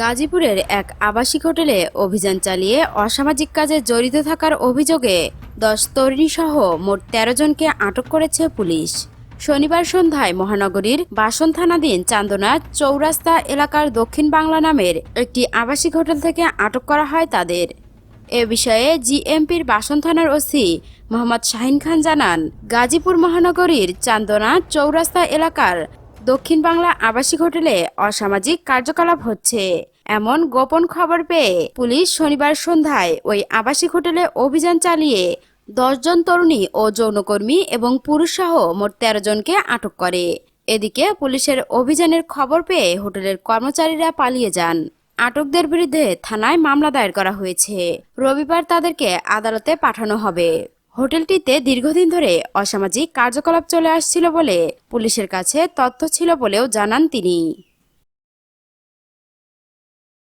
গাজীপুরের এক আবাসিক হোটেলে অভিযান চালিয়ে অসামাজিক কাজে জড়িত থাকার অভিযোগে দশ তরুণী সহ মোট তেরো জনকে আটক করেছে পুলিশ। শনিবার সন্ধ্যায় মহানগরীর বাসন থানাধীন চান্দনা চৌরাস্তা এলাকার দক্ষিণ বাংলা নামের একটি আবাসিক হোটেল থেকে আটক করা হয় তাদের। এ বিষয়ে জিএমপির বাসন থানার ওসি মোহাম্মদ শাহিন খান জানান, গাজীপুর মহানগরীর চান্দনা চৌরাস্তা এলাকার দক্ষিণ বাংলা আবাসিক হোটেলে অসামাজিক কার্যকলাপ হচ্ছে। এমন গোপন খবর পেয়ে পুলিশ শনিবার সন্ধ্যায় ওই আবাসিক হোটেলে অভিযান চালিয়ে দশজন তরুণী ও যৌনকর্মী এবং পুরুষসহ মোট তেরো জনকে আটক করে। এদিকে পুলিশের অভিযানের খবর পেয়ে হোটেলের কর্মচারীরা পালিয়ে যান। আটকদের বিরুদ্ধে থানায় মামলা দায়ের করা হয়েছে। রবিবার তাদেরকে আদালতে পাঠানো হবে। হোটেলটিতে দীর্ঘদিন ধরে অসামাজিক কার্যকলাপ চলে আসছিল বলে পুলিশের কাছে তথ্য ছিল বলেও জানান তিনি।